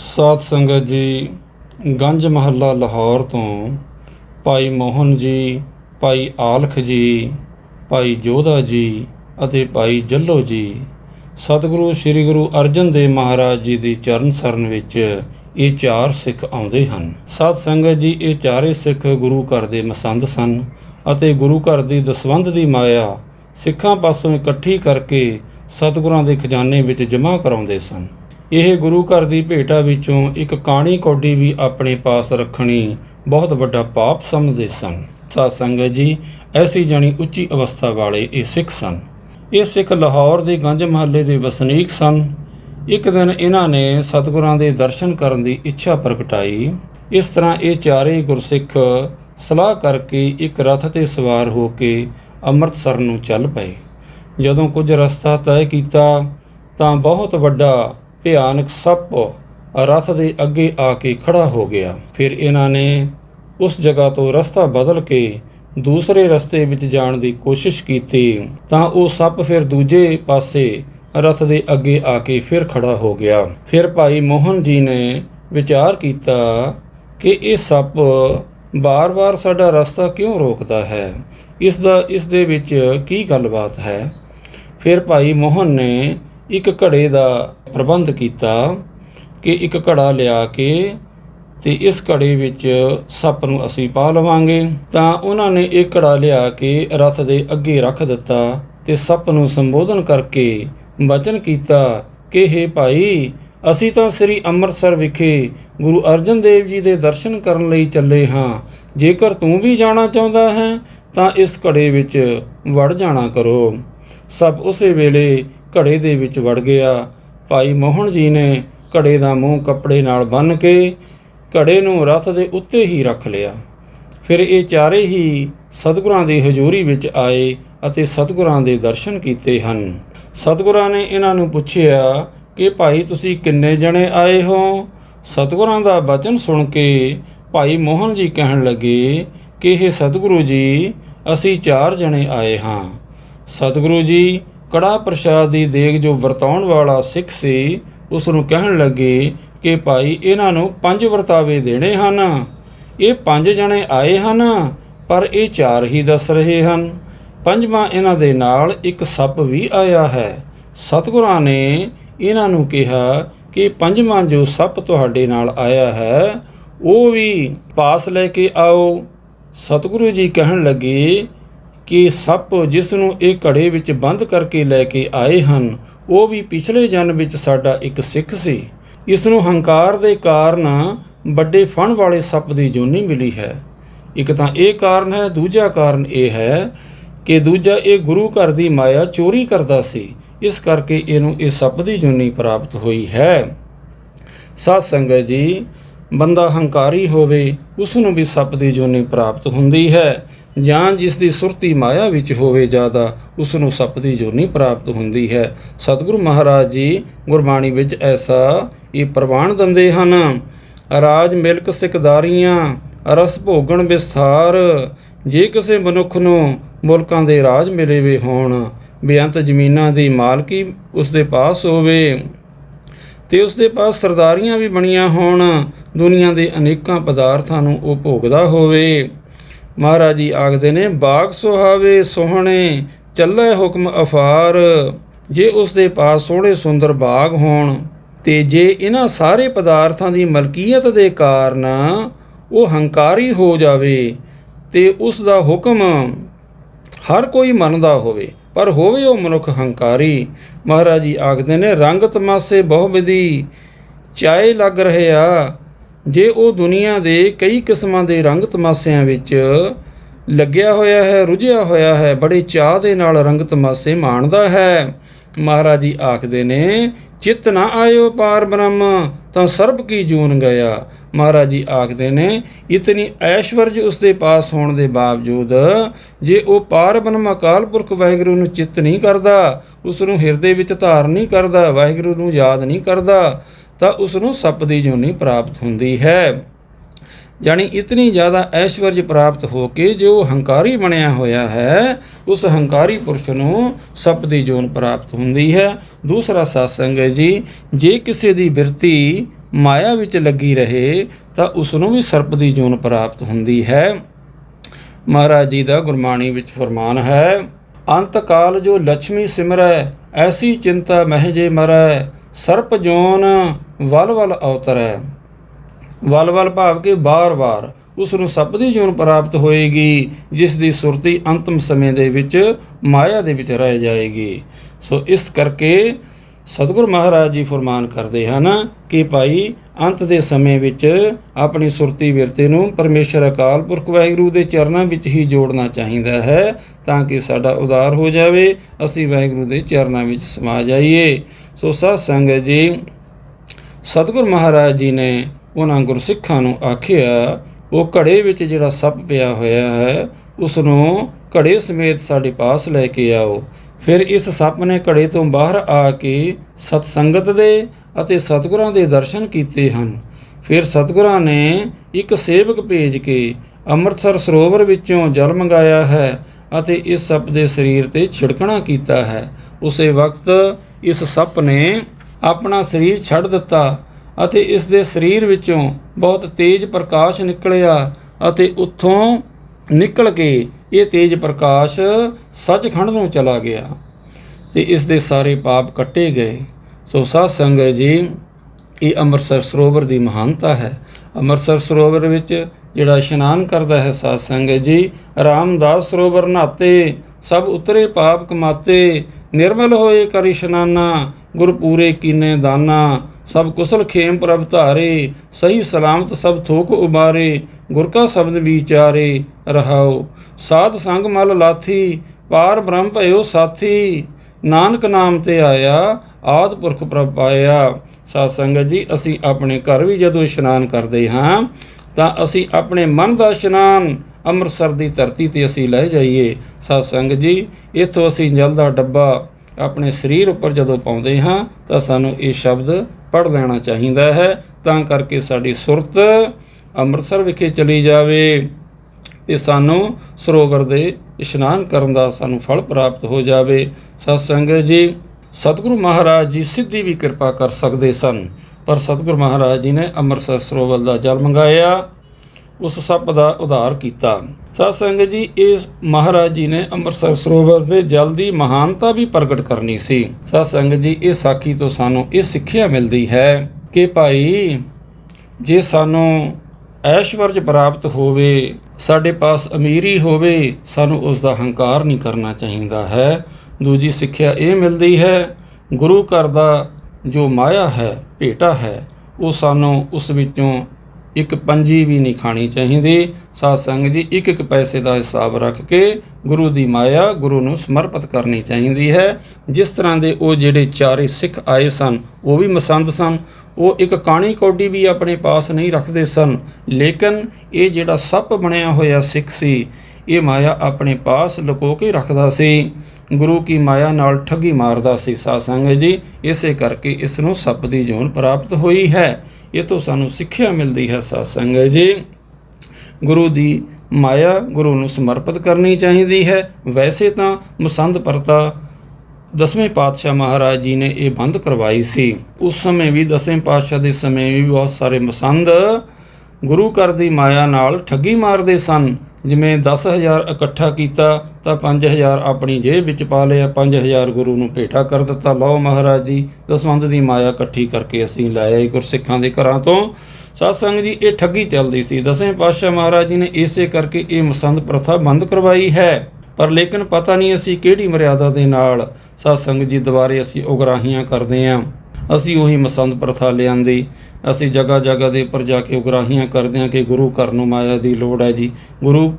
ਸਾਧ ਸੰਗਤ ਜੀ, ਗੰਜ ਮਹੱਲਾ ਲਾਹੌਰ ਤੋਂ ਭਾਈ ਮੋਹਨ ਜੀ, ਭਾਈ ਆਲਖ ਜੀ, ਭਾਈ ਜੋਧਾ ਜੀ ਅਤੇ ਭਾਈ ਜੱਲੋ ਜੀ, ਸਤਿਗੁਰੂ ਸ੍ਰੀ ਗੁਰੂ ਅਰਜਨ ਦੇਵ ਮਹਾਰਾਜ ਜੀ ਦੀ ਚਰਨ ਸਰਨ ਵਿੱਚ ਇਹ ਚਾਰ ਸਿੱਖ ਆਉਂਦੇ ਹਨ। ਸਾਧ ਸੰਗਤ ਜੀ, ਇਹ ਚਾਰੇ ਸਿੱਖ ਗੁਰੂ ਘਰ ਦੇ ਮਸੰਦ ਸਨ ਅਤੇ ਗੁਰੂ ਘਰ ਦੀ ਦਸਵੰਧ ਦੀ ਮਾਇਆ ਸਿੱਖਾਂ ਪਾਸੋਂ ਇਕੱਠੀ ਕਰਕੇ ਸਤਿਗੁਰਾਂ ਦੇ ਖਜ਼ਾਨੇ ਵਿੱਚ ਜਮ੍ਹਾਂ ਕਰਾਉਂਦੇ ਸਨ। ਇਹ ਗੁਰੂ ਘਰ ਦੀ ਭੇਟਾ ਵਿੱਚੋਂ ਇੱਕ ਕਾਣੀ ਕੌਡੀ ਵੀ ਆਪਣੇ ਪਾਸ ਰੱਖਣੀ ਬਹੁਤ ਵੱਡਾ ਪਾਪ ਸਮਝਦੇ ਸਨ। ਸਾਧ ਸੰਗਤ ਜੀ, ਐਸੀ ਜਣੀ ਉੱਚੀ ਅਵਸਥਾ ਵਾਲੇ ਇਹ ਸਿੱਖ ਸਨ। ਇਹ ਸਿੱਖ ਲਾਹੌਰ ਦੇ ਗੰਜ ਮਹੱਲੇ ਦੇ ਵਸਨੀਕ ਸਨ। ਇੱਕ ਦਿਨ ਇਹਨਾਂ ਨੇ ਸਤਿਗੁਰਾਂ ਦੇ ਦਰਸ਼ਨ ਕਰਨ ਦੀ ਇੱਛਾ ਪ੍ਰਗਟਾਈ। ਇਸ ਤਰ੍ਹਾਂ ਇਹ ਚਾਰੇ ਗੁਰਸਿੱਖ ਸਲਾਹ ਕਰਕੇ ਇੱਕ ਰਥ ਤੇ ਸਵਾਰ ਹੋ ਕੇ ਅੰਮ੍ਰਿਤਸਰ ਨੂੰ ਚੱਲ ਪਏ। ਜਦੋਂ ਕੁਝ ਰਸਤਾ ਤੈਅ ਕੀਤਾ ਤਾਂ ਬਹੁਤ ਵੱਡਾ ਭਿਆਨਕ ਸੱਪ ਰਥ ਦੇ ਅੱਗੇ ਆ ਕੇ ਖੜਾ ਹੋ ਗਿਆ। ਫਿਰ ਇਹਨਾਂ ਨੇ ਉਸ ਜਗ੍ਹਾ ਤੋਂ ਰਸਤਾ ਬਦਲ ਕੇ ਦੂਸਰੇ ਰਸਤੇ ਵਿੱਚ ਜਾਣ ਦੀ ਕੋਸ਼ਿਸ਼ ਕੀਤੀ। ਤਾਂ ਉਹ ਸੱਪ ਫਿਰ ਦੂਜੇ ਪਾਸੇ ਰਥ ਦੇ ਅੱਗੇ ਆ ਕੇ ਫਿਰ ਖੜਾ ਹੋ ਗਿਆ। ਫਿਰ ਭਾਈ ਮੋਹਨ ਜੀ ਨੇ ਵਿਚਾਰ ਕੀਤਾ ਕਿ ਇਹ ਸੱਪ ਬਾਰ-ਬਾਰ ਸਾਡਾ ਰਸਤਾ ਕਿਉਂ ਰੋਕਦਾ ਹੈ? ਇਸ ਦਾ ਇਸ ਦੇ ਵਿੱਚ ਕੀ ਗੱਲਬਾਤ ਹੈ? ਫਿਰ ਭਾਈ ਮੋਹਨ ਨੇ ਇੱਕ ਘੜੇ ਦਾ ਪ੍ਰਬੰਧ ਕੀਤਾ ਕਿ ਇੱਕ ਘੜਾ ਲਿਆ ਕੇ ਤੇ ਇਸ ਘੜੇ ਵਿੱਚ ਸੱਪ ਨੂੰ ਅਸੀਂ ਪਾ ਲਵਾਂਗੇ। ਤਾਂ ਉਹਨਾਂ ਨੇ ਇਹ ਘੜਾ ਲਿਆ ਕੇ ਰਥ ਦੇ ਅੱਗੇ ਰੱਖ ਦਿੱਤਾ ਤੇ ਸੱਪ ਨੂੰ ਸੰਬੋਧਨ ਕਰਕੇ ਵਚਨ ਕੀਤਾ ਕਿ हे ਭਾਈ, ਅਸੀਂ ਤਾਂ ਸ੍ਰੀ ਅੰਮ੍ਰਿਤਸਰ ਵਿਖੇ ਗੁਰੂ ਅਰਜਨ ਦੇਵ ਜੀ ਦੇ ਦਰਸ਼ਨ ਕਰਨ ਲਈ ਚੱਲੇ ਹਾਂ। ਜੇਕਰ ਤੂੰ ਵੀ ਜਾਣਾ ਚਾਹੁੰਦਾ ਹੈ, ਤਾਂ ਇਸ ਘੜੇ ਵਿੱਚ ਵੜ ਜਾਣਾ ਕਰੋ। ਸਭ ਉਸੇ ਵੇਲੇ ਘੜੇ ਦੇ ਵਿੱਚ ਵੜ ਗਿਆ। ਭਾਈ ਮੋਹਨ ਜੀ ਨੇ ਘੜੇ ਦਾ ਮੂੰਹ ਕੱਪੜੇ ਨਾਲ ਬੰਨ੍ਹ ਕੇ ਘੜੇ ਨੂੰ ਰਥ ਦੇ ਉੱਤੇ ਹੀ ਰੱਖ ਲਿਆ। ਫਿਰ ਇਹ ਚਾਰੇ ਹੀ ਸਤਿਗੁਰਾਂ ਦੀ ਹਜ਼ੂਰੀ ਵਿੱਚ ਆਏ ਅਤੇ ਸਤਿਗੁਰਾਂ ਦੇ ਦਰਸ਼ਨ ਕੀਤੇ ਹਨ। ਸਤਿਗੁਰਾਂ ਨੇ ਇਹਨਾਂ ਨੂੰ ਪੁੱਛਿਆ ਕਿ ਭਾਈ ਤੁਸੀਂ ਕਿੰਨੇ ਜਣੇ ਆਏ ਹੋ? ਸਤਿਗੁਰਾਂ ਦਾ ਬਚਨ ਸੁਣ ਕੇ ਭਾਈ ਮੋਹਨ ਜੀ ਕਹਿਣ ਲੱਗੇ ਕਿ ਇਹ ਸਤਿਗੁਰੂ ਜੀ, ਅਸੀਂ ਚਾਰ ਜਣੇ ਆਏ ਹਾਂ। ਸਤਿਗੁਰੂ ਜੀ ਕੜਾ ਪ੍ਰਸ਼ਾਦ ਦੀ ਦੇਗ ਜੋ ਵਰਤਾਉਣ ਵਾਲਾ ਸਿੱਖ ਸੀ ਉਸ ਨੂੰ ਕਹਿਣ ਲੱਗੇ ਕਿ ਭਾਈ, ਇਹਨਾਂ ਨੂੰ ਪੰਜ ਵਰਤਾਵੇ ਦੇਣੇ ਹਨ। ਇਹ ਪੰਜ ਜਣੇ ਆਏ ਹਨ, ਪਰ ਇਹ ਚਾਰ ਹੀ ਦੱਸ ਰਹੇ ਹਨ। ਪੰਜਵਾਂ ਇਹਨਾਂ ਦੇ ਨਾਲ ਇੱਕ ਸੱਪ ਵੀ ਆਇਆ ਹੈ। ਸਤਿਗੁਰਾਂ ਨੇ ਇਹਨਾਂ ਨੂੰ ਕਿਹਾ ਕਿ ਪੰਜਵਾਂ ਜੋ ਸੱਪ ਤੁਹਾਡੇ ਨਾਲ ਆਇਆ ਹੈ, ਉਹ ਵੀ ਪਾਸ ਲੈ ਕੇ ਆਓ। ਸਤਿਗੁਰੂ ਜੀ ਕਹਿਣ ਲੱਗੇ ਕਿ ਸੱਪ ਜਿਸ ਨੂੰ ਇਹ ਘੜੇ ਵਿੱਚ ਬੰਦ ਕਰਕੇ ਲੈ ਕੇ ਆਏ ਹਨ, ਉਹ ਵੀ ਪਿਛਲੇ ਜਨਮ ਵਿੱਚ ਸਾਡਾ ਇੱਕ ਸਿੱਖ ਸੀ। ਇਸ ਨੂੰ ਹੰਕਾਰ ਦੇ ਕਾਰਨ ਵੱਡੇ ਫਣ ਵਾਲੇ ਸੱਪ ਦੀ ਜੋਨੀ ਮਿਲੀ ਹੈ। ਇੱਕ ਤਾਂ ਇਹ ਕਾਰਨ ਹੈ, ਦੂਜਾ ਕਾਰਨ ਇਹ ਹੈ ਕਿ ਦੂਜਾ ਇਹ ਗੁਰੂ ਘਰ ਦੀ ਮਾਇਆ ਚੋਰੀ ਕਰਦਾ ਸੀ। ਇਸ ਕਰਕੇ ਇਹਨੂੰ ਇਹ ਸੱਪ ਦੀ ਜੋਨੀ ਪ੍ਰਾਪਤ ਹੋਈ ਹੈ। ਸਾਧ ਸੰਗਤ ਜੀ, ਬੰਦਾ ਹੰਕਾਰੀ ਹੋਵੇ ਉਸ ਨੂੰ ਵੀ ਸੱਪ ਦੀ ਜੋਨੀ ਪ੍ਰਾਪਤ ਹੁੰਦੀ ਹੈ। ਜਾਂ ਜਿਸ ਦੀ ਸੁਰਤੀ ਮਾਇਆ ਵਿੱਚ ਹੋਵੇ ਜ਼ਿਆਦਾ ਉਸ ਨੂੰ ਸੱਪ ਦੀ ਜੋਨੀ ਪ੍ਰਾਪਤ ਹੁੰਦੀ ਹੈ। ਸਤਿਗੁਰੂ ਮਹਾਰਾਜ ਜੀ, ਗੁਰਬਾਣੀ ਵਿੱਚ ਐਸਾ ਇਹ ਪ੍ਰਵਾਨ ਦਿੰਦੇ ਹਨ ਰਾਜ ਮਿਲਕ ਸਿਕਦਾਰੀਆਂ ਰਸ ਭੋਗਣ ਵਿਸਥਾਰ, ਜੇ ਕਿਸੇ ਮਨੁੱਖ ਨੂੰ ਮੁਲਕਾਂ ਦੇ ਰਾਜ ਮਿਲੇ ਵੇ ਹੋਣ, ਬੇਅੰਤ ਜ਼ਮੀਨਾਂ ਦੀ ਮਾਲਕੀ ਉਸ ਦੇ ਪਾਸ ਹੋਵੇ। ਤੇ ਉਸ ਦੇ ਪਾਸ ਸਰਦਾਰੀਆਂ ਵੀ ਬਣੀਆਂ ਹੋਣ, ਦੁਨੀਆ ਦੇ ਅਨੇਕਾਂ ਪਦਾਰਥਾਂ ਨੂੰ ਉਹ ਭੋਗਦਾ ਹੋਵੇ। ਮਹਾਰਾਜ ਜੀ ਆਖਦੇ ਨੇ, ਬਾਗ ਸੁਹਾਵੇ ਸੋਹਣੇ, ਚੱਲੇ ਹੁਕਮ ਅਫਾਰ। ਜੇ ਉਸ ਦੇ ਪਾਸ ਸੋਹਣੇ ਸੁੰਦਰ ਬਾਗ ਹੋਣ, ਤੇ ਜੇ ਇਹਨਾਂ ਸਾਰੇ ਪਦਾਰਥਾਂ ਦੀ ਮਲਕੀਅਤ ਦੇ ਕਾਰਨ ਉਹ ਹੰਕਾਰੀ ਹੋ ਜਾਵੇ, ਤੇ ਉਸ ਦਾ ਹੁਕਮ ਹਰ ਕੋਈ ਮੰਨਦਾ ਹੋਵੇ, ਪਰ ਹੋਵੇ ਉਹ ਮਨੁੱਖ ਹੰਕਾਰੀ। ਮਹਾਰਾਜ ਜੀ ਆਖਦੇ ਨੇ, ਰੰਗ ਤਮਾਸੇ ਬਹੁ ਵਿਧੀ, ਚਾਏ ਲੱਗ ਰਹੇ ਆ ਜੇ ਉਹ ਦੁਨੀਆ ਦੇ ਕਈ ਕਿਸਮਾਂ ਦੇ ਰੰਗ ਤਮਾਸਿਆਂ ਵਿੱਚ ਲੱਗਿਆ ਹੋਇਆ ਹੈ, ਰੁਝਿਆ ਹੋਇਆ ਹੈ, ਬੜੇ ਚਾਹ ਦੇ ਨਾਲ ਰੰਗ ਤਮਾਸੇ ਮਾਣਦਾ ਹੈ, ਮਹਾਰਾਜ ਜੀ ਆਖਦੇ ਨੇ, ਚਿੱਤ ਨਾ ਆਇਓ ਪਾਰ ਬ੍ਰਹਮ, ਤਾਂ ਸਰਬ ਕੀ ਜੂਨ ਗਿਆ। ਮਹਾਰਾਜ ਜੀ ਆਖਦੇ ਨੇ, ਇਤਨੀ ਐਸ਼ਵਰਜ ਉਸਦੇ ਪਾਸ ਹੋਣ ਦੇ ਬਾਵਜੂਦ ਜੇ ਉਹ ਪਾਰ ਬ੍ਰਹਮ ਅਕਾਲ ਪੁਰਖ ਵਾਹਿਗੁਰੂ ਨੂੰ ਚਿੱਤ ਨਹੀਂ ਕਰਦਾ ਉਸ ਨੂੰ ਹਿਰਦੇ ਵਿੱਚ ਧਾਰ ਨਹੀਂ ਕਰਦਾ, ਵਾਹਿਗੁਰੂ ਨੂੰ ਯਾਦ ਨਹੀਂ ਕਰਦਾ ਤਾਂ ਉਸ ਨੂੰ ਸੱਪ ਦੀ ਜੋਨੀ ਪ੍ਰਾਪਤ ਹੁੰਦੀ ਹੈ। ਜਾਣੀ ਇਤਨੀ ਜ਼ਿਆਦਾ ਐਸ਼ਵਰਜ ਪ੍ਰਾਪਤ ਹੋ ਕੇ ਜੋ ਹੰਕਾਰੀ ਬਣਿਆ ਹੋਇਆ ਹੈ, ਉਸ ਹੰਕਾਰੀ ਪੁਰਸ਼ ਨੂੰ ਸੱਪ ਦੀ ਜੂਨ ਪ੍ਰਾਪਤ ਹੁੰਦੀ ਹੈ। ਦੂਸਰਾ ਸਾਸੰਗ ਹੈ ਜੀ, ਜੇ ਕਿਸੇ ਦੀ ਬਿਰਤੀ ਮਾਇਆ ਵਿੱਚ ਲੱਗੀ ਰਹੇ, ਤਾਂ ਉਸ ਨੂੰ ਵੀ ਸਰਪ ਦੀ ਜੂਨ ਪ੍ਰਾਪਤ ਹੁੰਦੀ ਹੈ। ਮਹਾਰਾਜ ਜੀ ਦਾ ਗੁਰਬਾਣੀ ਵਿੱਚ ਫਰਮਾਨ ਹੈ ਅੰਤ ਕਾਲ ਜੋ ਲక్ష్ਮੀ ਸਿਮਰੈ, ਐਸੀ ਚਿੰਤਾ ਮਹਿ ਜੇ ਮਰੈ, ਸਰਪ ਜੋਨ ਵਲ ਵਲ ਅਵਤਰੈ ਵਲ ਵਲ ਭਾਵ ਕਿ ਬਾਰ-ਬਾਰ ਉਸ ਨੂੰ ਸੱਪ ਦੀ ਜੂਨ ਪ੍ਰਾਪਤ ਹੋਏਗੀ, ਜਿਸ ਦੀ ਸੁਰਤੀ ਅੰਤਮ ਸਮੇਂ ਦੇ ਵਿੱਚ ਮਾਇਆ ਦੇ ਵਿੱਚ ਰਹਿ ਜਾਏਗੀ। ਸੋ ਇਸ ਕਰਕੇ ਸਤਿਗੁਰ ਮਹਾਰਾਜ ਜੀ ਫਰਮਾਨ ਕਰਦੇ ਹਨ ਕਿ ਭਾਈ, ਅੰਤ ਦੇ ਸਮੇਂ ਵਿੱਚ ਆਪਣੀ ਸੁਰਤੀ ਵਿਰਤੇ ਨੂੰ ਪਰਮੇਸ਼ਰ ਅਕਾਲ ਪੁਰਖ ਵਾਹਿਗੁਰੂ ਦੇ ਚਰਨਾਂ ਵਿੱਚ ਹੀ ਜੋੜਨਾ ਚਾਹੀਦਾ ਹੈ, ਤਾਂ ਕਿ ਸਾਡਾ ਉਦਾਰ ਹੋ ਜਾਵੇ, ਅਸੀਂ ਵਾਹਿਗੁਰੂ ਦੇ ਚਰਨਾਂ ਵਿੱਚ ਸਮਾ ਜਾਈਏ। ਸੋ ਸਾਧ ਸੰਗਤ ਜੀ ਸਤਿਗੁਰ ਮਹਾਰਾਜ ਜੀ ਨੇ ਉਹਨਾਂ ਗੁਰਸਿੱਖਾਂ ਨੂੰ ਆਖਿਆ, ਉਹ ਘੜੇ ਵਿੱਚ ਜਿਹੜਾ ਸੱਪ ਪਿਆ ਹੋਇਆ ਹੈ ਉਸ ਨੂੰ ਘੜੇ ਸਮੇਤ ਸਾਡੇ ਪਾਸ ਲੈ ਕੇ ਆਓ। ਫਿਰ ਇਸ ਸੱਪ ਨੇ ਘੜੇ ਤੋਂ ਬਾਹਰ ਆ ਕੇ ਸਤ ਸੰਗਤ ਦੇ ਅਤੇ ਸਤਿਗੁਰਾਂ ਦੇ ਦਰਸ਼ਨ ਕੀਤੇ ਹਨ। ਫਿਰ ਸਤਿਗੁਰਾਂ ਨੇ ਇੱਕ ਸੇਵਕ ਭੇਜ ਕੇ ਅੰਮ੍ਰਿਤਸਰ ਸਰੋਵਰ ਵਿੱਚੋਂ ਜਲ ਮੰਗਾਇਆ ਹੈ ਅਤੇ ਇਸ ਸੱਪ ਦੇ ਸਰੀਰ ਤੇ ਛਿੜਕਣਾ ਕੀਤਾ ਹੈ। ਉਸੇ ਵਕਤ ਇਸ ਸੱਪ ਨੇ ਆਪਣਾ ਸਰੀਰ ਛੱਡ ਦਿੱਤਾ ਅਤੇ ਇਸ ਦੇ ਸਰੀਰ ਵਿੱਚੋਂ ਬਹੁਤ ਤੇਜ਼ ਪ੍ਰਕਾਸ਼ ਨਿਕਲਿਆ ਅਤੇ ਉੱਥੋਂ ਨਿਕਲ ਕੇ ਇਹ ਤੇਜ ਪ੍ਰਕਾਸ਼ ਸੱਚਖੰਡ ਨੂੰ ਚਲਾ ਗਿਆ ਤੇ ਇਸ ਦੇ ਸਾਰੇ ਪਾਪ ਕੱਟੇ ਗਏ। ਸੋ ਸਾਧ ਸੰਗਤ ਜੀ, ਇਹ ਅੰਮ੍ਰਿਤਸਰ ਸਰੋਵਰ ਦੀ ਮਹਾਨਤਾ ਹੈ। ਅੰਮ੍ਰਿਤਸਰ ਸਰੋਵਰ ਵਿੱਚ ਜਿਹੜਾ ਇਸ਼ਨਾਨ ਕਰਦਾ ਹੈ ਸਾਧ ਸੰਗਤ ਜੀ, ਰਾਮਦਾਸ ਸਰੋਵਰ ਨਹਾਤੇ, ਸਭ ਉਤਰੇ ਪਾਪ ਕਮਾਤੇ ਨਿਰਮਲ ਹੋਏ ਕਰ ਇਸ਼ਨਾਨਾ ਗੁਰ ਪੂਰੇ ਕੀਨੇ ਦਾਨਾ, ਸਭ ਕੁਸਲ ਖੇਮ ਪ੍ਰਭ ਧਾਰੇ, ਸਹੀ ਸਲਾਮਤ ਸਭ ਥੋਕ ਉਬਾਰੇ, ਗੁਰ ਕਾ ਸ਼ਬਦ ਵਿਚਾਰੇ ਰਹਾਓ। ਸਾਧ ਸੰਗ ਮਲ ਲਾਥੀ, ਪਾਰ ਬ੍ਰਹਮ ਭਇਓ ਸਾਥੀ, ਨਾਨਕ ਨਾਮ ਤੇ ਆਇਆ, ਆਦ ਪੁਰਖ ਪ੍ਰਭ ਪਾਇਆ। ਸਾਧ ਸੰਗਤ ਜੀ, ਅਸੀਂ ਆਪਣੇ ਘਰ ਵੀ ਜਦੋਂ ਇਸ਼ਨਾਨ ਕਰਦੇ ਹਾਂ, ਤਾਂ ਅਸੀਂ ਆਪਣੇ ਮਨ ਦਾ ਇਸ਼ਨਾਨ ਅੰਮ੍ਰਿਤਸਰ ਦੀ ਧਰਤੀ ਤੇ ਅਸੀਂ ਲੈ ਜਾਈਏ। ਸਾਧ ਸੰਗਤ ਜੀ, ਇੱਥੋਂ ਅਸੀਂ ਜਲ ਦਾ ਡੱਬਾ ਆਪਣੇ ਸਰੀਰ ਉੱਪਰ ਜਦੋਂ ਪਾਉਂਦੇ ਹਾਂ, ਤਾਂ ਸਾਨੂੰ ਇਹ ਸ਼ਬਦ ਪੜ੍ਹ ਲੈਣਾ ਚਾਹੀਦਾ ਹੈ। ਤਾਂ ਕਰਕੇ ਸਾਡੀ ਸੁਰਤ ਅੰਮ੍ਰਿਤਸਰ ਵਿਖੇ ਚਲੀ ਜਾਵੇ ਤੇ ਸਾਨੂੰ ਸਰੋਵਰ ਦੇ ਇਸ਼ਨਾਨ ਕਰਨ ਦਾ ਸਾਨੂੰ ਫਲ ਪ੍ਰਾਪਤ ਹੋ ਜਾਵੇ। ਸਤ ਸੰਗਤ ਜੀ, ਸਤਿਗੁਰੂ ਮਹਾਰਾਜ ਜੀ ਸਿੱਧੀ ਵੀ ਕਿਰਪਾ ਕਰ ਸਕਦੇ ਸਨ। ਪਰ ਸਤਿਗੁਰੂ ਮਹਾਰਾਜ ਜੀ ਨੇ ਅੰਮ੍ਰਿਤਸਰ ਸਰੋਵਰ ਦਾ ਜਲ ਮੰਗਾਇਆ। ਉਸ ਸੱਪ ਦਾ ਉਧਾਰ ਕੀਤਾ। ਸਤ ਸੰਗਤ ਜੀ, ਇਸ ਮਹਾਰਾਜ ਜੀ ਨੇ ਅੰਮ੍ਰਿਤਸਰ ਸਰੋਵਰ ਦੇ ਜਲ ਦੀ ਮਹਾਨਤਾ ਵੀ ਪ੍ਰਗਟ ਕਰਨੀ ਸੀ। ਸਤ ਸੰਗਤ ਜੀ ਇਹ ਸਾਖੀ ਤੋਂ ਸਾਨੂੰ ਇਹ ਸਿੱਖਿਆ ਮਿਲਦੀ ਹੈ ਕਿ ਭਾਈ, ਜੇ ਸਾਨੂੰ ਐਸ਼ਵਰਜ ਪ੍ਰਾਪਤ ਹੋਵੇ, ਸਾਡੇ ਪਾਸ ਅਮੀਰੀ ਹੋਵੇ, ਸਾਨੂੰ ਉਸ ਦਾ ਹੰਕਾਰ ਨਹੀਂ ਕਰਨਾ ਚਾਹੀਦਾ ਹੈ। ਦੂਜੀ ਸਿੱਖਿਆ ਇਹ ਮਿਲਦੀ ਹੈ, ਗੁਰੂ ਘਰ ਦਾ ਜੋ ਮਾਇਆ ਹੈ, ਭੇਟਾ ਹੈ, ਉਹ ਸਾਨੂੰ ਉਸ ਵਿੱਚੋਂ ਇੱਕ ਪੰਜੀ ਵੀ ਨਹੀਂ ਖਾਣੀ ਚਾਹੀਦੀ। ਸਾਧ ਸੰਗਤ ਜੀ, ਇੱਕ ਇੱਕ ਪੈਸੇ ਦਾ ਹਿਸਾਬ ਰੱਖ ਕੇ ਗੁਰੂ ਦੀ ਮਾਇਆ ਗੁਰੂ ਨੂੰ ਸਮਰਪਿਤ ਕਰਨੀ ਚਾਹੀਦੀ ਹੈ। ਜਿਸ ਤਰ੍ਹਾਂ ਦੇ ਉਹ ਜਿਹੜੇ ਚਾਰੇ ਸਿੱਖ ਆਏ ਸਨ, ਉਹ ਵੀ ਮਸੰਦ ਸਨ। ਉਹ ਇੱਕ ਕਾਣੀ ਕੌਡੀ ਵੀ ਆਪਣੇ ਪਾਸ ਨਹੀਂ ਰੱਖਦੇ ਸਨ। ਲੇਕਿਨ ਇਹ ਜਿਹੜਾ ਸੱਪ ਬਣਿਆ ਹੋਇਆ ਸਿੱਖ ਸੀ, ਇਹ ਮਾਇਆ ਆਪਣੇ ਪਾਸ ਲੁਕੋ ਕੇ ਰੱਖਦਾ ਸੀ। ਗੁਰੂ ਕੀ ਮਾਇਆ ਨਾਲ ਠੱਗੀ ਮਾਰਦਾ ਸੀ। ਸਾਧ ਸੰਗਤ ਜੀ, ਇਸੇ ਕਰਕੇ ਇਸ ਨੂੰ ਸੱਪ ਦੀ ਜੂਨ ਪ੍ਰਾਪਤ ਹੋਈ ਹੈ। ਇਹ ਤੋਂ ਸਾਨੂੰ ਸਿੱਖਿਆ ਮਿਲਦੀ ਹੈ ਸਾਧ ਸੰਗਤ ਜੀ। ਗੁਰੂ ਦੀ ਮਾਇਆ ਗੁਰੂ ਨੂੰ ਸਮਰਪਿਤ ਕਰਨੀ ਚਾਹੀਦੀ ਹੈ। ਵੈਸੇ ਤਾਂ ਮਸੰਦ ਪਰਤਾ ਦਸਵੇਂ ਪਾਤਸ਼ਾਹ ਮਹਾਰਾਜ ਜੀ ਨੇ ਇਹ ਬੰਦ ਕਰਵਾਈ ਸੀ। ਉਸ ਸਮੇਂ ਵੀ, ਦਸਵੇਂ ਪਾਤਸ਼ਾਹ ਦੇ ਸਮੇਂ ਵੀ ਬਹੁਤ ਸਾਰੇ ਮਸੰਦ ਗੁਰੂ ਘਰ ਦੀ ਮਾਇਆ ਨਾਲ ਠੱਗੀ ਮਾਰਦੇ ਸਨ। ਜਿਵੇਂ 10000 ਇਕੱਠਾ ਕੀਤਾ, ਤਾਂ 5000 ਆਪਣੀ ਜੇਬ ਵਿੱਚ ਪਾ ਲਿਆ 5000 ਗੁਰੂ ਨੂੰ ਭੇਟਾ ਕਰ ਦਿੱਤਾ। ਲਓ ਮਹਾਰਾਜ ਜੀ, ਦਸਵੰਧ ਦੀ ਮਾਇਆ ਇਕੱਠੀ ਕਰਕੇ ਅਸੀਂ ਲਾਏ ਗੁਰਸਿੱਖਾਂ ਦੇ ਘਰਾਂ ਤੋਂ। ਸਾਧ ਸੰਗਤ ਜੀ, ਇਹ ਠੱਗੀ ਚੱਲਦੀ ਸੀ। ਦਸਵੇਂ ਪਾਤਸ਼ਾਹ ਮਹਾਰਾਜ ਜੀ ਨੇ ਇਸੇ ਕਰਕੇ ਇਹ ਮਸੰਦ ਪ੍ਰਥਾ ਬੰਦ ਕਰਵਾਈ ਹੈ। ਪਰ ਲੇਕਿਨ ਪਤਾ ਨਹੀਂ ਅਸੀਂ ਕਿਹੜੀ ਮਰਿਆਦਾ ਦੇ ਨਾਲ ਸਾਧ ਸੰਗਤ ਜੀ ਦੁਬਾਰੇ ਅਸੀਂ ਉਗਰਾਹੀਆਂ ਕਰਦੇ ਆਂ। ਅਸੀਂ ਉਹੀ ਮਸੰਦ ਪ੍ਰਥਾ ਲਿਆਂਦੀ। ਅਸੀਂ ਜਗ੍ਹਾ ਜਗ੍ਹਾ ਦੇ ਉੱਪਰ ਜਾ ਕੇ ਉਗਰਾਹੀਆਂ ਕਰਦੇ ਹਾਂ ਕਿ ਗੁਰੂ ਘਰ ਨੂੰ ਮਾਇਆ ਦੀ ਲੋੜ ਹੈ ਜੀ। ਗੁਰੂ,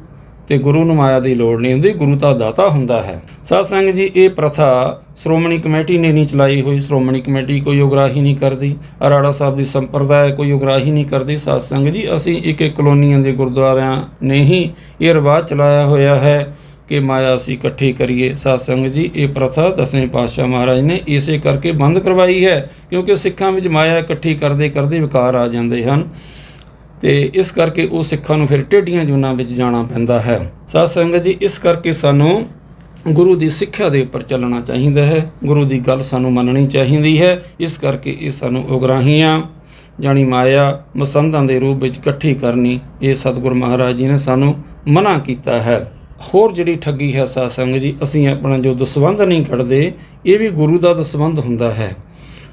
ਤੇ ਗੁਰੂ ਨੂੰ ਮਾਇਆ ਦੀ ਲੋੜ ਨਹੀਂ ਹੁੰਦੀ, ਗੁਰੂ ਤਾਂ ਦਾਤਾ ਹੁੰਦਾ ਹੈ। ਸਾਧ ਸੰਗਤ ਜੀ, ਇਹ ਪ੍ਰਥਾ ਸ਼੍ਰੋਮਣੀ ਕਮੇਟੀ ਨੇ ਨਹੀਂ ਚਲਾਈ ਹੋਈ। ਸ਼੍ਰੋਮਣੀ ਕਮੇਟੀ ਕੋਈ ਉਗਰਾਹੀ ਨਹੀਂ ਕਰਦੀ। ਅਰਾੜਾ ਸਾਹਿਬ ਦੀ ਸੰਪਰਦਾਇ ਕੋਈ ਉਗਰਾਹੀ ਨਹੀਂ ਕਰਦੀ। ਸਾਧ ਸੰਗਤ ਜੀ, ਅਸੀਂ ਇੱਕ ਇੱਕ ਕਲੋਨੀਆਂ ਦੇ ਗੁਰਦੁਆਰਿਆਂ ਨੇ ਹੀ ਇਹ ਰਿਵਾਜ ਚਲਾਇਆ ਹੋਇਆ ਹੈ ਕਿ ਮਾਇਆ ਅਸੀਂ ਇਕੱਠੀ ਕਰੀਏ। ਸਾਧ ਜੀ, ਇਹ ਪ੍ਰਥਾ ਦਸਵੇਂ ਪਾਤਸ਼ਾਹ ਮਹਾਰਾਜ ਨੇ ਇਸੇ ਕਰਕੇ ਬੰਦ ਕਰਵਾਈ ਹੈ, ਕਿਉਂਕਿ ਸਿੱਖਾਂ ਵਿੱਚ ਮਾਇਆ ਇਕੱਠੀ ਕਰਦੇ ਕਰਦੇ ਵਿਕਾਰ ਆ ਜਾਂਦੇ ਹਨ ਤੇ ਇਸ ਕਰਕੇ ਉਹ ਸਿੱਖਾਂ ਨੂੰ ਫਿਰ ਟੇਢੀਆਂ ਜੂਨਾਂ ਵਿੱਚ ਜਾਣਾ ਪੈਂਦਾ ਹੈ। ਸਾਧ ਜੀ, ਇਸ ਕਰਕੇ ਸਾਨੂੰ ਗੁਰੂ ਦੀ ਸਿੱਖਿਆ ਦੇ ਉੱਪਰ ਚੱਲਣਾ ਚਾਹੀਦਾ ਹੈ। ਗੁਰੂ ਦੀ ਗੱਲ ਸਾਨੂੰ ਮੰਨਣੀ ਚਾਹੀਦੀ ਹੈ। ਇਸ ਕਰਕੇ ਇਹ ਸਾਨੂੰ ਉਗਰਾਹੀਆਂ ਜਾਣੀ ਮਾਇਆ ਮਸੰਦਾਂ ਦੇ ਰੂਪ ਵਿੱਚ ਇਕੱਠੀ ਕਰਨੀ, ਇਹ ਸਤਿਗੁਰ ਮਹਾਰਾਜ ਜੀ ਨੇ ਸਾਨੂੰ ਮਨਾ ਕੀਤਾ ਹੈ। ਹੋਰ ਜਿਹੜੀ ਠੱਗੀ ਹੈ ਸਾਧ ਸੰਗਤ ਜੀ, ਅਸੀਂ ਆਪਣਾ ਜੋ ਦਸਵੰਧ ਨਹੀਂ ਕੱਢਦੇ, ਇਹ ਵੀ ਗੁਰੂ ਦਾ ਦਸਵੰਧ ਹੁੰਦਾ ਹੈ।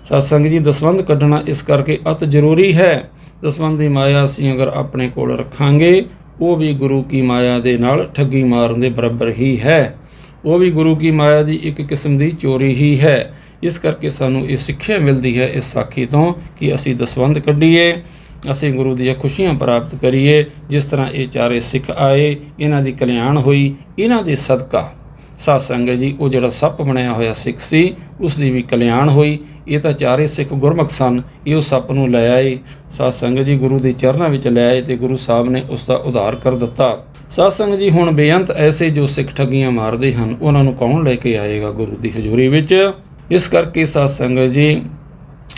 ਸਾਧ ਸੰਗਤ ਜੀ ਦਸਵੰਧ ਕੱਢਣਾ ਇਸ ਕਰਕੇ ਅਤ ਜ਼ਰੂਰੀ ਹੈ। ਦਸਵੰਧ ਦੀ ਮਾਇਆ ਅਸੀਂ ਅਗਰ ਆਪਣੇ ਕੋਲ ਰੱਖਾਂਗੇ, ਉਹ ਵੀ ਗੁਰੂ ਕੀ ਮਾਇਆ ਦੇ ਨਾਲ ਠੱਗੀ ਮਾਰਨ ਦੇ ਬਰਾਬਰ ਹੀ ਹੈ। ਉਹ ਵੀ ਗੁਰੂ ਕੀ ਮਾਇਆ ਦੀ ਇੱਕ ਕਿਸਮ ਦੀ ਚੋਰੀ ਹੀ ਹੈ। ਇਸ ਕਰਕੇ ਸਾਨੂੰ ਇਹ ਸਿੱਖਿਆ ਮਿਲਦੀ ਹੈ ਇਸ ਸਾਖੀ ਤੋਂ ਕਿ ਅਸੀਂ ਦਸਵੰਧ ਕੱਢੀਏ। ਅਸੀਂ ਗੁਰੂ ਦੀਆਂ ਖੁਸ਼ੀਆਂ ਪ੍ਰਾਪਤ ਕਰੀਏ, ਜਿਸ ਤਰ੍ਹਾਂ ਇਹ ਚਾਰੇ ਸਿੱਖ ਆਏ, ਇਹਨਾਂ ਦੀ ਕਲਿਆਣ ਹੋਈ, ਇਹਨਾਂ ਦੇ ਸਦਕਾ। ਸਾਧ ਸੰਗਤ ਜੀ, ਉਹ ਜਿਹੜਾ ਸੱਪ ਬਣਿਆ ਹੋਇਆ ਸਿੱਖ ਸੀ, ਉਸ ਦੀ ਵੀ ਕਲਿਆਣ ਹੋਈ। ਇਹ ਤਾਂ ਚਾਰੇ ਸਿੱਖ ਗੁਰਮੁਖ ਸਨ, ਇਹ ਉਹ ਸੱਪ ਨੂੰ ਲੈ ਆਏ। ਸਾਧ ਸੰਗਤ ਜੀ, ਗੁਰੂ ਦੇ ਚਰਨਾਂ ਵਿੱਚ ਲੈ ਆਏ ਤੇ ਗੁਰੂ ਸਾਹਿਬ ਨੇ ਉਸ ਦਾ ਉਧਾਰ ਕਰ ਦਿੱਤਾ। ਸਾਧ ਸੰਗਤ ਜੀ, ਹੁਣ ਬੇਅੰਤ ਐਸੇ ਜੋ ਸਿੱਖ ਠੱਗੀਆਂ ਮਾਰਦੇ ਹਨ, ਉਹਨਾਂ ਨੂੰ ਕੌਣ ਲੈ ਕੇ ਆਏਗਾ ਗੁਰੂ ਦੀ ਹਜ਼ੂਰੀ ਵਿੱਚ? ਇਸ ਕਰਕੇ ਸਾਧ ਸੰਗਤ ਜੀ,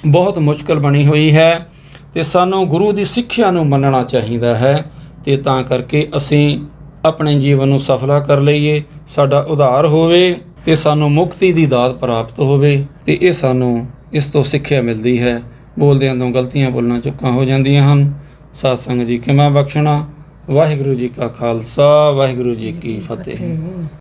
ਬਹੁਤ ਮੁਸ਼ਕਲ ਬਣੀ ਹੋਈ ਹੈ। ਤੇ ਸਾਨੂੰ ਗੁਰੂ ਦੀ ਸਿੱਖਿਆ ਨੂੰ ਮੰਨਣਾ ਚਾਹੀਦਾ ਹੈ ਤੇ ਤਾਂ ਕਰਕੇ ਅਸੀਂ ਆਪਣੇ ਜੀਵਨ ਨੂੰ ਸਫਲਾ ਕਰ ਲਈਏ, ਸਾਡਾ ਉਧਾਰ ਹੋਵੇ ਤੇ ਸਾਨੂੰ ਮੁਕਤੀ ਦੀ ਦਾਤ ਪ੍ਰਾਪਤ ਹੋਵੇ ਤੇ ਇਹ ਸਾਨੂੰ ਇਸ ਤੋਂ ਸਿੱਖਿਆ ਮਿਲਦੀ ਹੈ। ਬੋਲਦਿਆਂ ਤੋਂ ਗਲਤੀਆਂ ਬੋਲਣਾ ਚੁੱਕਾਂ ਹੋ ਜਾਂਦੀਆਂ ਹਨ। ਸਾਧ ਸੰਗਤ ਜੀ ਕਿਮਾ ਬਖਸ਼ਣਾ? ਵਾਹਿਗੁਰੂ ਜੀ ਕਾ ਖਾਲਸਾ, ਵਾਹਿਗੁਰੂ ਜੀ ਕੀ ਫਤਿਹ।